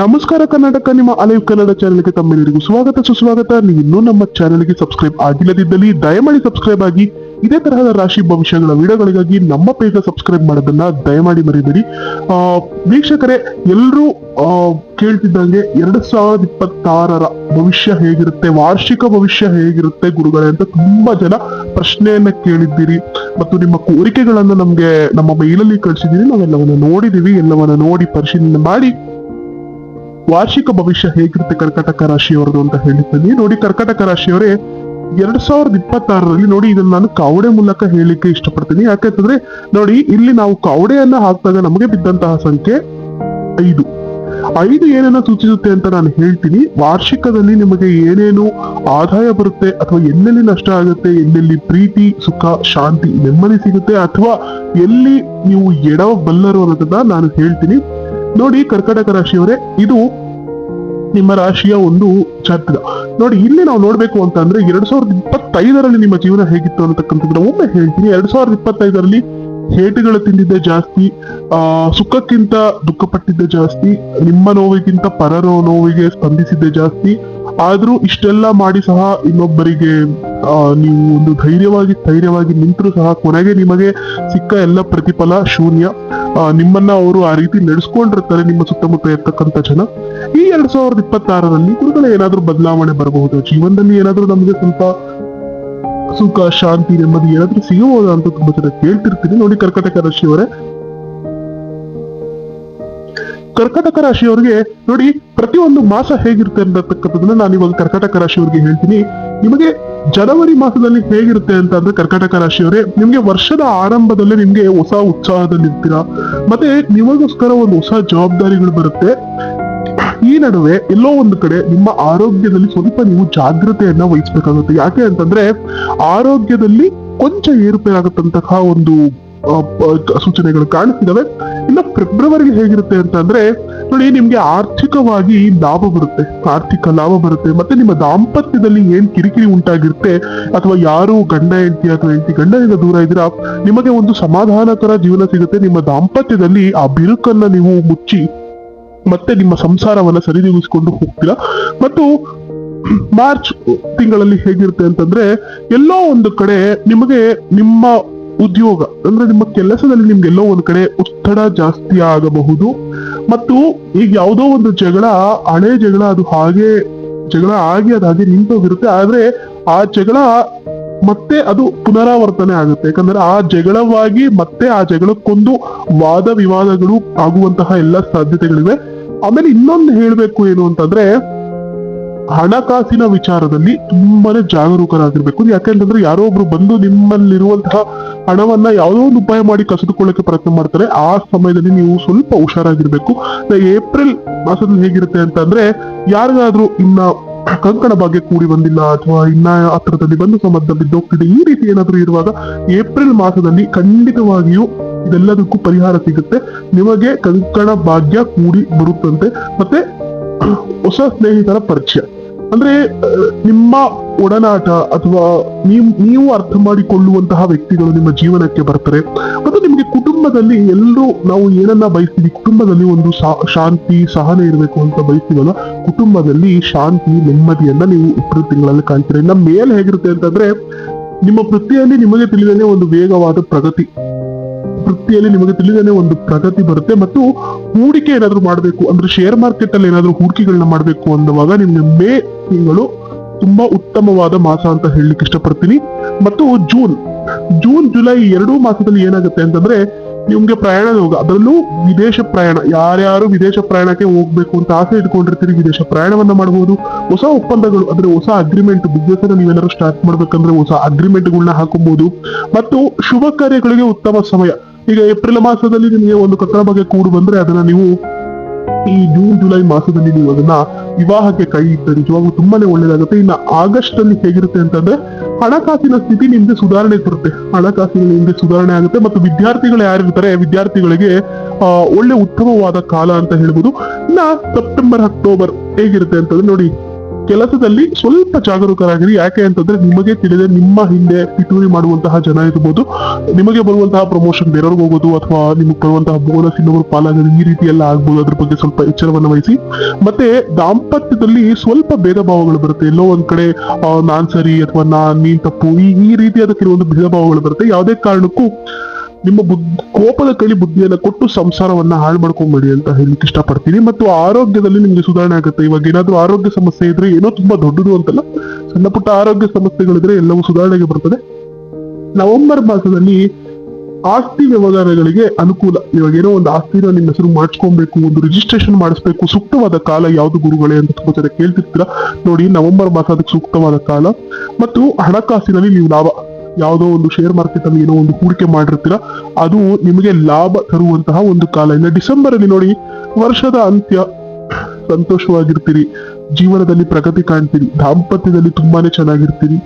ನಮಸ್ಕಾರ ಕರ್ನಾಟಕ, ನಿಮ್ಮ ಅಲೈವ್ ಕನ್ನಡ ಚಾನೆಲ್ಗೆ ತಮ್ಮೆಲ್ಲರಿಗೂ ಸ್ವಾಗತ. ಸುಸ್ವಾಗತ. ನೀವು ಇನ್ನೂ ನಮ್ಮ ಚಾನೆಲ್ಗೆ ಸಬ್ಸ್ಕ್ರೈಬ್ ಆಗಿಲ್ಲದಿದ್ದಲ್ಲಿ ದಯಮಾಡಿ ಸಬ್ಸ್ಕ್ರೈಬ್ ಆಗಿ, ಇದೇ ತರಹದ ರಾಶಿ ಭವಿಷ್ಯಗಳ ವಿಡಿಯೋಗಳಿಗಾಗಿ ನಮ್ಮ ಪೇಜ್ ಸಬ್ಸ್ಕ್ರೈಬ್ ಮಾಡೋದನ್ನ ದಯಮಾಡಿ ಮರಿಬೇಡಿ ವೀಕ್ಷಕರೇ ಎಲ್ಲರೂ ಕೇಳ್ತಿದ್ದಂಗೆ ಎರಡ್ ಸಾವಿರದ ಇಪ್ಪತ್ತಾರರ ಭವಿಷ್ಯ ಹೇಗಿರುತ್ತೆ, ವಾರ್ಷಿಕ ಭವಿಷ್ಯ ಹೇಗಿರುತ್ತೆ ಗುರುಗಳೇ ಅಂತ ತುಂಬಾ ಜನ ಪ್ರಶ್ನೆಯನ್ನ ಕೇಳಿದ್ದೀರಿ. ಮತ್ತು ನಿಮ್ಮ ಕೋರಿಕೆಗಳನ್ನ ನಮ್ಗೆ ನಮ್ಮ ಮೈಲಲ್ಲಿ ಕಳಿಸಿದ್ದೀರಿ. ನಾವೆಲ್ಲವನ್ನ ನೋಡಿದೀವಿ ಎಲ್ಲವನ್ನ ನೋಡಿ ಪರಿಶೀಲನೆ ಮಾಡಿ ವಾರ್ಷಿಕ ಭವಿಷ್ಯ ಹೇಗಿರುತ್ತೆ ಕರ್ಕಟಕ ರಾಶಿಯವರದು ಅಂತ ಹೇಳಿದ್ದೀನಿ ನೋಡಿ ಕರ್ಕಟಕ ರಾಶಿಯವರೇ, ಎರಡ್ ಸಾವಿರದ ಇಪ್ಪತ್ತಾರರಲ್ಲಿ ನೋಡಿ ಇದನ್ನ ನಾನು ಕಾವಡೆ ಮೂಲಕ ಹೇಳಿಕ್ಕೆ ಇಷ್ಟಪಡ್ತೀನಿ. ಯಾಕೆಂತಂದ್ರೆ ನೋಡಿ ಇಲ್ಲಿ ನಾವು ಕಾವಡೆಯನ್ನ ಹಾಕಿದಾಗ ನಮಗೆ ಬಿದ್ದಂತಹ ಸಂಖ್ಯೆ ಐದು. ಐದು ಏನನ್ನ ಸೂಚಿಸುತ್ತೆ ಅಂತ ನಾನು ಹೇಳ್ತೀನಿ. ವಾರ್ಷಿಕದಲ್ಲಿ ನಿಮಗೆ ಏನೇನು ಆದಾಯ ಬರುತ್ತೆ ಅಥವಾ ಎಲ್ಲೆಲ್ಲಿ ನಷ್ಟ ಆಗುತ್ತೆ, ಎಲ್ಲೆಲ್ಲಿ ಪ್ರೀತಿ, ಸುಖ, ಶಾಂತಿ, ನೆಮ್ಮದಿ ಸಿಗುತ್ತೆ ಅಥವಾ ಎಲ್ಲಿ ನೀವು ಎಡವಬಲ್ಲರು ಅನ್ನೋದನ್ನ ನಾನು ಹೇಳ್ತೀನಿ. ನೋಡಿ ಕರ್ಕಟಕ ರಾಶಿಯವರೇ, ಇದು ನಿಮ್ಮ ರಾಶಿಯ ಒಂದು ಜಾತಕ. ನೋಡಿ, ಇಲ್ಲಿ ನಾವು ನೋಡ್ಬೇಕು ಅಂತ ಅಂದ್ರೆ ಎರಡ್ ಸಾವಿರದ ಇಪ್ಪತ್ತೈದರಲ್ಲಿ ನಿಮ್ಮ ಜೀವನ ಹೇಗಿತ್ತು ಅನ್ನತಕ್ಕಂಥದ್ದು ಒಮ್ಮೆ ಹೇಳ್ತೀನಿ. ಎರಡ್ ಸಾವಿರದ ಇಪ್ಪತ್ತೈದರಲ್ಲಿ ಹೇಟುಗಳು ತಿಂದಿದ್ದೆ ಜಾಸ್ತಿ, ಆ, ಸುಖಕ್ಕಿಂತ ದುಃಖಪಟ್ಟಿದ್ದೆ ಜಾಸ್ತಿ, ನಿಮ್ಮ ನೋವಿಗಿಂತ ಪರರ ನೋವಿಗೆ ಸ್ಪಂದಿಸಿದ್ದೆ ಜಾಸ್ತಿ ಆದ್ರೂ ಇಷ್ಟೆಲ್ಲ ಮಾಡಿ ಸಹ ಇನ್ನೊಬ್ಬರಿಗೆ ನೀವು ಒಂದು ಧೈರ್ಯವಾಗಿ ಧೈರ್ಯವಾಗಿ ನಿಂತರೂ ಸಹ ಕೊನೆಗೆ ನಿಮಗೆ ಸಿಕ್ಕ ಎಲ್ಲ ಪ್ರತಿಫಲ, ಶೂನ್ಯ ನಿಮ್ಮನ್ನ ಅವರು ಆ ರೀತಿ ನಡೆಸ್ಕೊಂಡಿರ್ತಾರೆ ನಿಮ್ಮ ಸುತ್ತಮುತ್ತ ಇರ್ತಕ್ಕಂಥ ಜನ. ಈ ಎರಡ್ ಸಾವಿರದ ಇಪ್ಪತ್ತಾರರಲ್ಲಿ ಗುರುಗಳ ಏನಾದ್ರೂ ಬದಲಾವಣೆ ಬರಬಹುದು? ಜೀವನದಲ್ಲಿ ಏನಾದ್ರೂ ನಮಗೆ ಸ್ವಲ್ಪ ಸುಖ, ಶಾಂತಿ ನೆಮ್ಮದಿ ಏನಾದ್ರೂ ಸಿಗಬಹುದಾ ಅಂತ ತುಂಬಾ ಜನ ಕೇಳ್ತಿರ್ತೀನಿ. ನೋಡಿ ಕರ್ಕಟಕ ರಾಶಿಯವರೇ ಕರ್ಕಟಕ ರಾಶಿಯವರಿಗೆ ನೋಡಿ, ಪ್ರತಿಯೊಂದು ಮಾಸ ಹೇಗಿರುತ್ತೆ ಅಂತಕ್ಕಂಥದ್ದನ್ನ ನಾನು ಇವಾಗ ಕರ್ಕಟಕ ರಾಶಿಯವರಿಗೆ ಹೇಳ್ತೀನಿ. ನಿಮಗೆ ಜನವರಿ ಮಾಸದಲ್ಲಿ ಹೇಗಿರುತ್ತೆ ಅಂತ ಅಂದ್ರೆ ಕರ್ಕಟಕ ರಾಶಿಯವರೇ, ನಿಮ್ಗೆ ವರ್ಷದ ಆರಂಭದಲ್ಲೇ ನಿಮ್ಗೆ ಹೊಸ ಉತ್ಸಾಹದಲ್ಲಿ ಇರ್ತೀರಾ? ಮತ್ತೆ ನಿಮಗೋಸ್ಕರ ಒಂದು ಹೊಸ ಜವಾಬ್ದಾರಿಗಳು ಬರುತ್ತೆ. ಈ ನಡುವೆ ಎಲ್ಲೋ ಒಂದು ಕಡೆ ನಿಮ್ಮ ಆರೋಗ್ಯದಲ್ಲಿ ಸ್ವಲ್ಪ ನೀವು ಜಾಗ್ರತೆಯನ್ನ ವಹಿಸ್ಬೇಕಾಗುತ್ತೆ. ಯಾಕೆ ಅಂತಂದ್ರೆ, ಆರೋಗ್ಯದಲ್ಲಿ ಕೊಂಚ ಏರುಪೇರಾಗತ್ತಂತಹ ಒಂದು ಸೂಚನೆಗಳು ಕಾಣಿಸ್ತಿದಾವೆ. ಇನ್ನು ಫೆಬ್ರವರಿ ಹೇಗಿರುತ್ತೆ ಅಂತ ಅಂದ್ರೆ, ನೋಡಿ, ನಿಮ್ಗೆ ಆರ್ಥಿಕವಾಗಿ ಲಾಭ ಬರುತ್ತೆ, ಆರ್ಥಿಕ ಲಾಭ ಬರುತ್ತೆ, ಮತ್ತೆ ನಿಮ್ಮ ದಾಂಪತ್ಯದಲ್ಲಿ ಏನ್ ಕಿರಿಕಿರಿ ಉಂಟಾಗಿರುತ್ತೆ, ಅಥವಾ ಯಾರು ಗಂಡ ಹೆಂಡತಿ ಅಥವಾ ಹೆಂಡತಿ ಗಂಡನಿಂದ ದೂರ ಇದ್ದೀರಾ, ನಿಮಗೆ ಒಂದು ಸಮಾಧಾನಕರ ಜೀವನ ಸಿಗುತ್ತೆ, ನಿಮ್ಮ ದಾಂಪತ್ಯದಲ್ಲಿ ಆ ಬಿರುಕನ್ನ ನೀವು ಮುಚ್ಚಿ, ಮತ್ತೆ ನಿಮ್ಮ ಸಂಸಾರವನ್ನ ಸರಿದೂಗಿಸಿಕೊಂಡು ಹೋಗ್ತೀರಾ, ಮತ್ತು ಮಾರ್ಚ್ ತಿಂಗಳಲ್ಲಿ ಹೇಗಿರುತ್ತೆ ಅಂತಂದ್ರೆ, ಎಲ್ಲೋ ಒಂದು ಕಡೆ ನಿಮಗೆ ನಿಮ್ಮ ಉದ್ಯೋಗ. ಅಂದ್ರೆ ನಿಮ್ಮ ಕೆಲಸದಲ್ಲಿ ನಿಮ್ಗೆಲ್ಲೋ ಒಂದು ಕಡೆ ಒತ್ತಡ ಜಾಸ್ತಿ ಆಗಬಹುದು. ಮತ್ತು ಈಗ ಯಾವುದೋ ಒಂದು ಜಗಳ, ಹಳೆ ಜಗಳ ಅದು ಹಾಗೆ, ಜಗಳ ಆಗಿ ಅದು ಹಾಗೆ ನಿಂತೋಗಿರುತ್ತೆ. ಆದ್ರೆ ಆ ಜಗಳ ಮತ್ತೆ ಅದು ಪುನರಾವರ್ತನೆ ಆಗುತ್ತೆ. ಯಾಕಂದ್ರೆ ಆ ಜಗಳವಾಗಿ ಮತ್ತೆ ಆ ಜಗಳಕ್ಕೊಂದು ವಾದ ವಿವಾದಗಳು ಆಗುವಂತಹ ಎಲ್ಲ ಸಾಧ್ಯತೆಗಳಿವೆ. ಆಮೇಲೆ ಇನ್ನೊಂದು ಹೇಳ್ಬೇಕು ಏನು ಅಂತಂದ್ರೆ ಹಣಕಾಸಿನ ವಿಚಾರದಲ್ಲಿ ತುಂಬಾನೇ ಜಾಗರೂಕರಾಗಿರ್ಬೇಕು. ಯಾಕೆಂತಂದ್ರೆ ಯಾರೋ ಒಬ್ರು ಬಂದು ನಿಮ್ಮಲ್ಲಿರುವಂತಹ ಹಣವನ್ನ ಯಾವುದೋ ಒಂದು ಉಪಾಯ ಮಾಡಿ ಕಸಿದುಕೊಳ್ಳಕ್ಕೆ ಪ್ರಯತ್ನ ಮಾಡ್ತಾರೆ. ಆ ಸಮಯದಲ್ಲಿ ನೀವು ಸ್ವಲ್ಪ ಹುಷಾರಾಗಿರ್ಬೇಕು. ಏಪ್ರಿಲ್ ಮಾಸದಲ್ಲಿ ಹೇಗಿರುತ್ತೆ ಅಂತ ಅಂದ್ರೆ ಯಾರಿಗಾದ್ರೂ ಇನ್ನ ಕಂಕಣ ಭಾಗ್ಯ ಕೂಡಿ ಬಂದಿಲ್ಲ ಅಥವಾ ಇನ್ನ ಹತ್ರದಲ್ಲಿ ಬಂದು ಸಂಬಂಧ ಬಿದ್ದೋಗ್ತಿದೆ ಈ ರೀತಿ ಏನಾದ್ರೂ ಇರುವಾಗ ಏಪ್ರಿಲ್ ಮಾಸದಲ್ಲಿ ಖಂಡಿತವಾಗಿಯೂ ಇದೆಲ್ಲದಕ್ಕೂ ಪರಿಹಾರ ಸಿಗುತ್ತೆ. ನಿಮಗೆ ಕಂಕಣ ಭಾಗ್ಯ ಕೂಡಿ ಬರುತ್ತಂತೆ. ಮತ್ತೆ ಹೊಸ ಸ್ನೇಹಿತರ ಪರಿಚಯ. ಅಂದ್ರೆ ನಿಮ್ಮ ಒಡನಾಟ ಅಥವಾ ನೀವು ನೀವು ಅರ್ಥ ಮಾಡಿಕೊಳ್ಳುವಂತಹ ವ್ಯಕ್ತಿಗಳು ನಿಮ್ಮ ಜೀವನಕ್ಕೆ ಬರ್ತಾರೆ. ಮತ್ತು ನಿಮಗೆ ಕುಟುಂಬದಲ್ಲಿ ಎಲ್ಲರೂ ನಾವು ಏನನ್ನ ಬಯಸ್ತೀವಿ, ಕುಟುಂಬದಲ್ಲಿ ಒಂದು ಶಾಂತಿ, ಸಹನೆ ಇರಬೇಕು ಅಂತ ಬಯಸ್ತೀವಲ್ಲ, ಕುಟುಂಬದಲ್ಲಿ ಶಾಂತಿ, ನೆಮ್ಮದಿಯನ್ನ ನೀವು ಇಬ್ಬರು ತಿಂಗಳಲ್ಲಿ ಕಾಣ್ತೀರಿ? ನಮ್ಮ ಮೇಲೆ ಹೇಗಿರುತ್ತೆ ಅಂತಂದ್ರೆ, ನಿಮ್ಮ ವೃತ್ತಿಯಲ್ಲಿ ನಿಮಗೆ ತಿಳಿದೇ ಒಂದು ವೇಗವಾದ ಪ್ರಗತಿ. ವೃತ್ತಿಯಲ್ಲಿ ನಿಮಗೆ ತಿಳಿದೇನೆ ಒಂದು ಪ್ರಗತಿ ಬರುತ್ತೆ ಮತ್ತು ಹೂಡಿಕೆ ಏನಾದರೂ ಮಾಡಬೇಕು ಅಂದ್ರೆ ಶೇರ್ ಮಾರ್ಕೆಟ್ ಅಲ್ಲಿ ಏನಾದರೂ ಹೂಡಿಕೆಗಳನ್ನ ಮಾಡಬೇಕು ಅನ್ನುವಾಗ ನಿಮ್ಗೆ ಮೇ ತಿಂಗಳು ತುಂಬಾ ಉತ್ತಮವಾದ ಮಾಸ ಅಂತ ಹೇಳಲಿಕ್ಕೆ ಇಷ್ಟಪಡ್ತೀನಿ. ಮತ್ತು ಜೂನ್ ಜೂನ್, ಜುಲೈ ಎರಡೂ ಮಾಸದಲ್ಲಿ ಏನಾಗುತ್ತೆ ಅಂತಂದ್ರೆ ನಿಮ್ಗೆ ಪ್ರಯಾಣ ಹೋಗ ಅದರಲ್ಲೂ ವಿದೇಶ ಪ್ರಯಾಣ, ಯಾರ್ಯಾರು ವಿದೇಶ ಪ್ರಯಾಣಕ್ಕೆ ಹೋಗ್ಬೇಕು ಅಂತ ಆಸೆ ಇಟ್ಕೊಂಡಿರ್ತೀರಿ, ವಿದೇಶ ಪ್ರಯಾಣವನ್ನ ಮಾಡಬಹುದು ಹೊಸ ಒಪ್ಪಂದಗಳು, ಅಂದ್ರೆ ಹೊಸ ಅಗ್ರಿಮೆಂಟ್ ಬಿಸ್ನೆಸ್ ಅನ್ನ ನೀವೇನಾದ್ರು ಸ್ಟಾರ್ಟ್ ಮಾಡ್ಬೇಕಂದ್ರೆ ಹೊಸ ಅಗ್ರಿಮೆಂಟ್ಗಳನ್ನ ಹಾಕೋಬಹುದು ಮತ್ತು ಶುಭ ಕಾರ್ಯಗಳಿಗೆ ಉತ್ತಮ ಸಮಯ ಈಗ ಏಪ್ರಿಲ್ ಮಾಸದಲ್ಲಿ ನಿಮಗೆ ಒಂದು ಕತ್ತಲ ಬಗ್ಗೆ ಕೂಡು ಬಂದ್ರೆ ಅದನ್ನ ನೀವು ಈ ಜೂನ್, ಜುಲೈ ಮಾಸದಲ್ಲಿ ನೀವು ಅದನ್ನ ವಿವಾಹಕ್ಕೆ ಕೈ ಇಟ್ಟರೆ ನಿಜವಾಗ್ಲೂ ತುಂಬಾನೇ ಒಳ್ಳೇದಾಗುತ್ತೆ. ಇನ್ನು ಆಗಸ್ಟ್ ಅಲ್ಲಿ ಹೇಗಿರುತ್ತೆ ಅಂತಂದ್ರೆ ಹಣಕಾಸಿನ ಸ್ಥಿತಿ ನಿಮ್ಗೆ ಸುಧಾರಣೆ ಬರುತ್ತೆ ಹಣಕಾಸಿನ ನಿಮ್ಗೆ ಸುಧಾರಣೆ ಆಗುತ್ತೆ ಮತ್ತು ವಿದ್ಯಾರ್ಥಿಗಳು ಯಾರಿರ್ತಾರೆ, ವಿದ್ಯಾರ್ಥಿಗಳಿಗೆ ಒಳ್ಳೆ ಉತ್ತಮವಾದ ಕಾಲ ಅಂತ ಹೇಳ್ಬೋದು. ಇನ್ನ ಸೆಪ್ಟೆಂಬರ್, ಅಕ್ಟೋಬರ್ ಹೇಗಿರುತ್ತೆ ಅಂತಂದ್ರೆ ನೋಡಿ ಕೆಲಸದಲ್ಲಿ ಸ್ವಲ್ಪ ಜಾಗರೂಕರಾಗಿರಿ. ಯಾಕೆ ಅಂತಂದ್ರೆ ನಿಮಗೆ ತಿಳಿದೆ ನಿಮ್ಮ ಹಿಂದೆ ಪಿಟೂರಿ ಮಾಡುವಂತಹ ಜನ ಇರ್ಬೋದು, ನಿಮಗೆ ಬರುವಂತಹ ಪ್ರಮೋಷನ್ ಬೇರೆಯವ್ರಿಗೆ ಹೋಗೋದು ಅಥವಾ ನಿಮಗೆ ಬರುವಂತಹ ಬೋನಸ್ ಇನ್ನೊಬ್ಬರು ಪಾಲಾಗೋದು ಈ ರೀತಿ ಎಲ್ಲ ಆಗ್ಬೋದು. ಅದ್ರ ಬಗ್ಗೆ ಸ್ವಲ್ಪ ಎಚ್ಚರವನ್ನು ವಹಿಸಿ. ಮತ್ತೆ ದಾಂಪತ್ಯದಲ್ಲಿ ಸ್ವಲ್ಪ ಭೇದ ಭಾವಗಳು ಬರುತ್ತೆ. ಎಲ್ಲೋ ಒಂದ್ ಕಡೆ ನಾನ್ ಸರಿ ಅಥವಾ ನಾನ್ ನೀನ್ ತಪ್ಪು ಈ ಈ ರೀತಿಯಾದ ಕೆಲವೊಂದು ಭೇದ ಭಾವಗಳು ಬರುತ್ತೆ. ಯಾವುದೇ ಕಾರಣಕ್ಕೂ ನಿಮ್ಮ ಕೋಪದ ಕಳಿ ಬುದ್ಧಿಯನ್ನ ಕೊಟ್ಟು ಸಂಸಾರವನ್ನ ಹಾಳು ಮಾಡ್ಕೊಂಬೇಡಿ ಅಂತ ಹೇಳಲಿಕ್ಕೆ ಇಷ್ಟಪಡ್ತೀನಿ. ಮತ್ತು ಆರೋಗ್ಯದಲ್ಲಿ ನಿಮ್ಗೆ ಸುಧಾರಣೆ ಆಗುತ್ತೆ. ಇವಾಗ ಏನಾದ್ರೂ ಆರೋಗ್ಯ ಸಮಸ್ಯೆ ಇದ್ರೆ ಏನೋ ತುಂಬಾ ದೊಡ್ಡದು ಅಂತಲ್ಲ, ಸಣ್ಣ ಪುಟ್ಟ ಆರೋಗ್ಯ ಸಮಸ್ಯೆಗಳಿದ್ರೆ ಎಲ್ಲವೂ ಸುಧಾರಣೆಗೆ ಬರ್ತದೆ. ನವೆಂಬರ್ ಮಾಸದಲ್ಲಿ ಆಸ್ತಿ ವ್ಯವಹಾರಗಳಿಗೆ ಅನುಕೂಲ. ಇವಾಗ ಏನೋ ಒಂದು ಆಸ್ತಿನ ನಿಮ್ಮ ಹೆಸರು ಮಾಡಿಸ್ಕೊಬೇಕು, ಒಂದು ರಿಜಿಸ್ಟ್ರೇಷನ್ ಮಾಡಿಸ್ಬೇಕು, ಸೂಕ್ತವಾದ ಕಾಲ ಯಾವ್ದು ಗುರುಗಳೇ ಅಂತ ತುಂಬಾ ಜನ ಕೇಳ್ತಿರ್ತೀರಾ. ನೋಡಿ, ನವೆಂಬರ್ ಮಾಸ ಅದಕ್ಕೆ ಸೂಕ್ತವಾದ ಕಾಲ. ಮತ್ತು ಹಣಕಾಸಿನಲ್ಲಿ ನೀವು ಲಾಭ. ಯಾವುದೋ ಒಂದು ಶೇರ್ ಮಾರ್ಕೆಟ್ ಅಲ್ಲಿ ಏನೋ ಒಂದು ಹೂಡಿಕೆ ಮಾಡಿರ್ತೀರಾ, ಅದು ನಿಮಗೆ ಲಾಭ ತರುವಂತಹ ಒಂದು ಕಾಲ. ಇಲ್ಲ ಡಿಸೆಂಬರ್ ಅಲ್ಲಿ ನೋಡಿ, ವರ್ಷದ ಅಂತ್ಯ, ಸಂತೋಷವಾಗಿರ್ತೀರಿ. ಜೀವನದಲ್ಲಿ ಪ್ರಗತಿ ಕಾಣ್ತೀರಿ. ದಾಂಪತ್ಯದಲ್ಲಿ ತುಂಬಾನೇ ಚೆನ್ನಾಗಿರ್ತೀರಿ.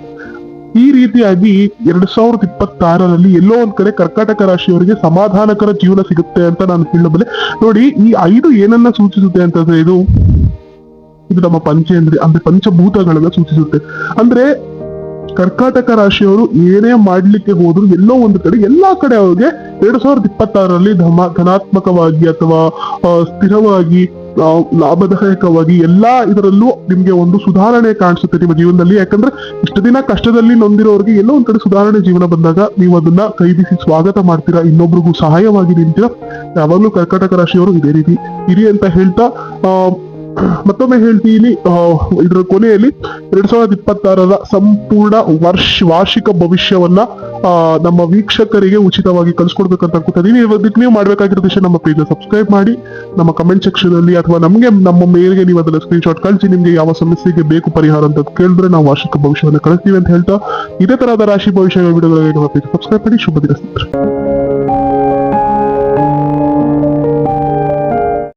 ಈ ರೀತಿಯಾಗಿ ಎರಡ್ ಸಾವಿರದ ಇಪ್ಪತ್ತಾರರಲ್ಲಿ ಎಲ್ಲೋ ಒಂದ್ ಕಡೆ ಕರ್ಕಾಟಕ ರಾಶಿಯವರಿಗೆ ಸಮಾಧಾನಕರ ಜೀವನ ಸಿಗುತ್ತೆ ಅಂತ ನಾನು ಹೇಳಬಲ್ಲೆ. ನೋಡಿ, ಈ ಐದು ಏನನ್ನ ಸೂಚಿಸುತ್ತೆ ಅಂತಂದ್ರೆ ಇದು ಇದು ನಮ್ಮ ಪಂಚೇಂದ್ರಿ, ಅಂದ್ರೆ ಪಂಚಭೂತಗಳನ್ನ ಸೂಚಿಸುತ್ತೆ. ಅಂದ್ರೆ ಕರ್ಕಾಟಕ ರಾಶಿಯವರು ಏನೇ ಮಾಡ್ಲಿಕ್ಕೆ ಹೋದ್ರು ಎಲ್ಲೋ ಒಂದು ಕಡೆ, ಎಲ್ಲಾ ಕಡೆ ಅವ್ರಿಗೆ ಎರಡ್ ಸಾವಿರದ ಇಪ್ಪತ್ತಾರರಲ್ಲಿ ಧಮ, ಧನಾತ್ಮಕವಾಗಿ ಅಥವಾ ಸ್ಥಿರವಾಗಿ ಲಾಭದಾಯಕವಾಗಿ ಎಲ್ಲಾ ಇದರಲ್ಲೂ ನಿಮ್ಗೆ ಒಂದು ಸುಧಾರಣೆ ಕಾಣಿಸುತ್ತೆ ನಿಮ್ಮ ಜೀವನದಲ್ಲಿ. ಯಾಕಂದ್ರೆ ಇಷ್ಟು ದಿನ ಕಷ್ಟದಲ್ಲಿ ನೊಂದಿರೋರಿಗೆ ಎಲ್ಲೋ ಒಂದ್ ಕಡೆ ಸುಧಾರಣೆ ಜೀವನ ಬಂದಾಗ ನೀವು ಅದನ್ನ ಕೈ ಬೀಸಿ ಸ್ವಾಗತ ಮಾಡ್ತೀರಾ, ಇನ್ನೊಬ್ರಿಗೂ ಸಹಾಯವಾಗಿ ನಿಂತೀರಾ. ಯಾವಾಗ್ಲೂ ಕರ್ಕಾಟಕ ರಾಶಿಯವರು ಇದೇ ರೀತಿ. ಇರಿ ಅಂತ ಹೇಳ್ತಾ, ಆ ಮತ್ತೊಮ್ಮೆ ಹೇಳ್ತೀನಿ ಇದರ ಕೊನೆಯಲ್ಲಿ ಎರಡ್ ಸಾವಿರದ ಇಪ್ಪತ್ತಾರರ ಸಂಪೂರ್ಣ ವರ್ಷ, ವಾರ್ಷಿಕ ಭವಿಷ್ಯವನ್ನ ನಮ್ಮ ವೀಕ್ಷಕರಿಗೆ ಉಚಿತವಾಗಿ ಕಳ್ಸಿಕೊಡ್ಬೇಕಂತ ಅನ್ಕೊತಿದೀನಿ ಇದಕ್ಕೆ ನೀವು ಮಾಡ್ಬೇಕಾಗಿರೋ ವಿಷಯ ನಮ್ಮ ಪೇಜ್ ಸಬ್ಸ್ಕ್ರೈಬ್ ಮಾಡಿ, ನಮ್ಮ ಕಮೆಂಟ್ ಸೆಕ್ಷನ್ ಅಲ್ಲಿ ಅಥವಾ ನಮಗೆ, ನಮ್ಮ ಮೇಲ್ಗೆ ನೀವು ಅದನ್ನ ಸ್ಕ್ರೀನ್ ಶಾಟ್ ಕಳಿಸಿ, ನಿಮ್ಗೆ ಯಾವ ಸಮಸ್ಯೆಗೆ ಬೇಕು ಪರಿಹಾರ ಅಂತ ಕೇಳಿದ್ರೆ ನಾವು ವಾರ್ಷಿಕ ಭವಿಷ್ಯವನ್ನು ಕಳಿಸ್ತೀವಿ ಅಂತ ಹೇಳ್ತಾ, ಇದೇ ತರಹದ ರಾಶಿ ಭವಿಷ್ಯ ವಿಡಿಯೋಗಳಿಗೆ ನಮ್ಮ ಸಬ್ಸ್ಕ್ರೈಬ್ ಮಾಡಿ ಶುಭ ದಿನ.